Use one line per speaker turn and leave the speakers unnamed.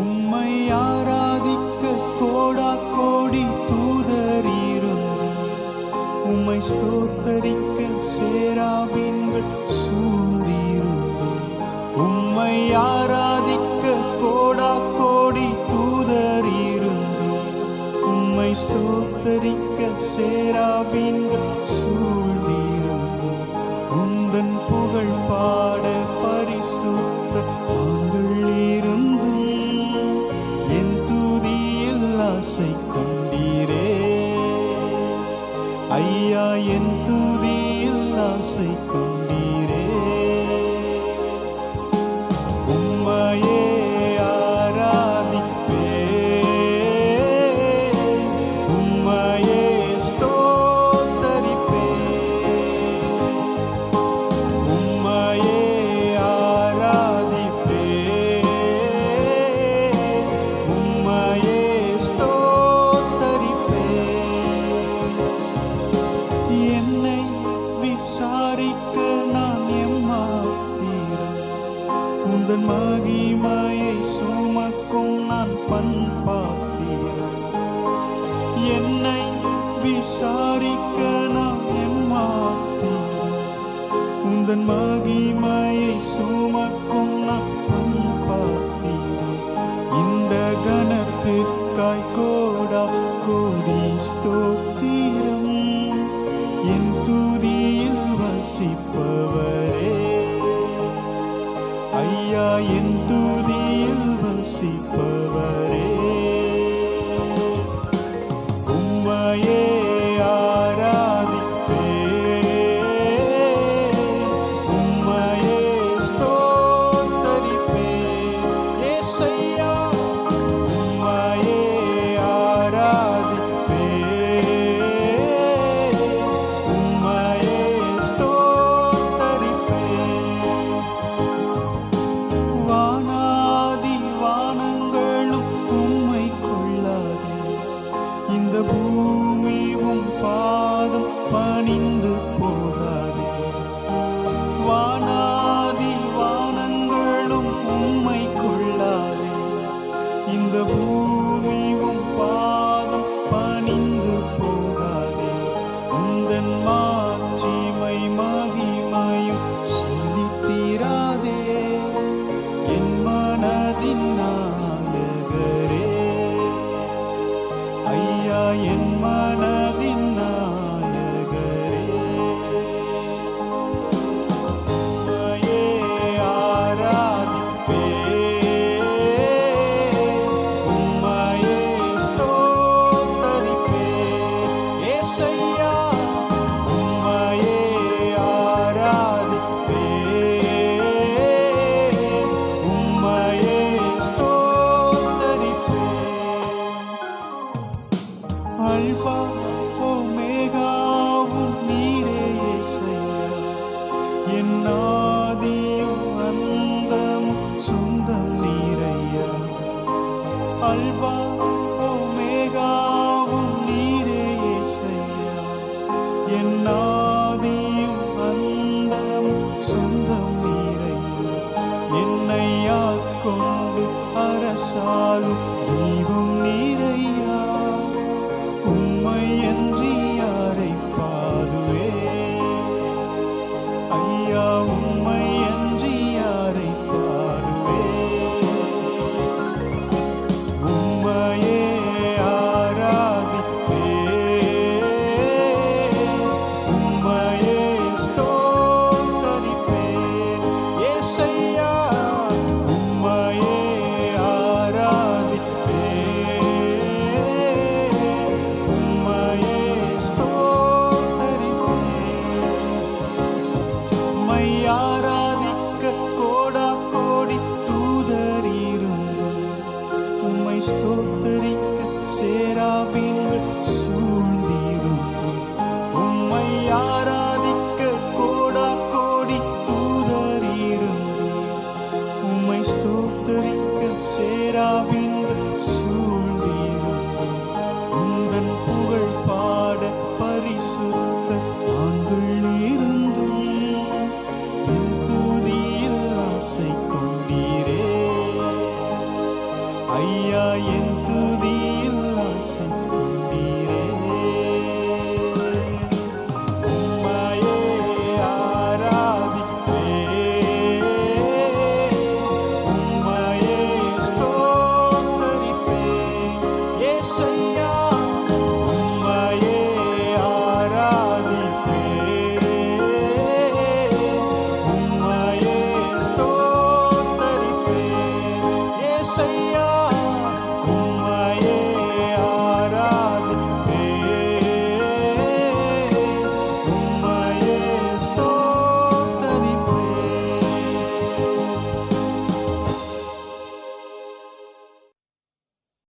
உம்மை ஆராதிக்க கோடா கோடி தூதர் இருந்து உம்மை ஸ்தோத்தரிக்க சேராவின்கள் சூழ்ந்திருந்தும் உம்மை ஆரா ஸ்தோத்தரிக்க சேராவின்கள் சூழ்ந்திருந்தும் உந்தன் புகழ் பாட பரிசுத்த ஆண்கள் இருந்தும் என் தூதியில் ஆசை கொண்டீரே. ஐயா என் தூதியில் ஆசை கொண்டீரே. விசாரிக்க நான் எம்மாத்திரம் உந்தன் மகிமையை சுமக்கும் நான் பண்பாத்திரம் என்னை விசாரிக்க நான் எம்மாத்திரம் உந்தன் மகிமையை சுமக்கும் நான் பண்பாத்திரம் இந்த கணத்துக்காய் கோடா கோடி ஸ்தோத்திரம். ஐயா என் துதியில் வசிப்பவரே. என் மன என் ஆதியும் சொந்தம் நீரையா? அல்பா ஓமேகாவும் நீரே இயேசையா என் ஆதியும் சொந்தம் நீரையா? என்னை ஆட்கொண்டு அரசாலும் தெய்வம் நீரையா? உம்மை என்று